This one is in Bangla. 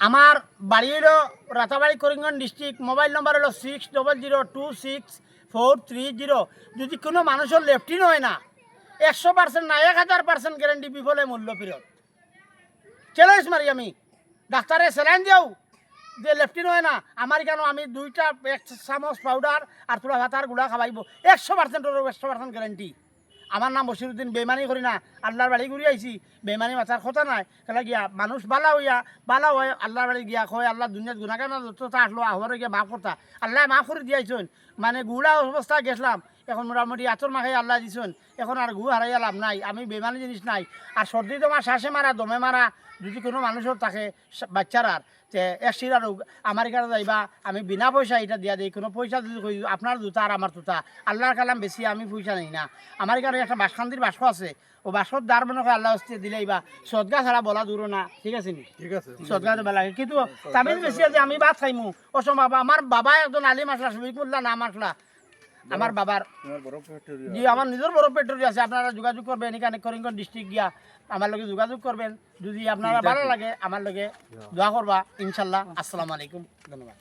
আমার বাড়ি Ratabari Karimganj district, mobile number হলো six double zero two six four three zero যদি কোনো মানুষের লেফটিন হয় না, একশো পার্সেন্ট না, এক হাজার পার্সেন্ট গ্যারেন্টি বিফলে মূল্য ফেরত। চ্যালেঞ্জ মারি আমি। ডাক্তারে স্যালাইন দিও যে লেফটিন হয় না, আমার কেন আমি দুইটা এক চামচ পাউডার আর তোলা ভাতার গুড়া খাবাইব একশো পার্সেন্টের একশো পার্সেন্ট গ্যারেন্টি আমার নাম বসিরুদ্দিন বেমানি করি না, আল্লাহর বাড়ি ঘুরে আইছি। বেমানি মাথার কথা নাই। তাহলে গিয়া, মানুষ বালা হইয়া, বালা হয়ে আল্লাহর বাড়ি গিয়া কয়, আল্লাহ দুনিয়াত গুণাগান যতটা আসলো আহরে গিয়া মাফ করতা। আল্লাহ মাফ করে দিয়াইছেন। মানে গুড়া অবস্থা গেছিলাম। এখন মোটামুটি আচর মাখাই আল্লাহ দিছেন। এখন আর গু হারাইয়া লাভ নাই আমি বেমানি জিনিস নাই। আর সর্দি তোমার শ্বাসে মারা দমে মারা যদি কোনো মানুষের থাকে বাচ্চার আর তে এক্সিরা রোগ আমার এখানে যাইবা আমি বিনা পয়সা এটা দিয়া দিই কোনো পয়সা যদি কই আপনার জুতা আর আমার জুতা আল্লাহর কালাম বেশি আমি পয়সা নেই না। আমার এখানে একটা বাসখান্তির বাস আছে। ও বাসর দ্বার মনে হয় আল্লাহ হস্তে দিলেই বা সদগা ছাড়া বলা দূর না ঠিক আছে নি? ঠিক আছে সদগা দেবা লাগে। কিন্তু তামিল বেশি আছে আমি ভাত খাইমু। অসম বাবা আমার বাবা একজন আলিম আসলা শফিকুল্লাহ নাম আসলা আমার বাবার জি আমার নিজের বড় পেট্রোল আছে। আপনারা যোগাযোগ করবেন এখানে করিমগঞ্জ ডিস্ট্রিক্ট গিয়া। আমার লগে যোগাযোগ করবেন। যদি আপনারা ভালো লাগে আমার লগে দোয়া করবা। ইনশাল্লাহ। আসসালামু আলাইকুম। ধন্যবাদ।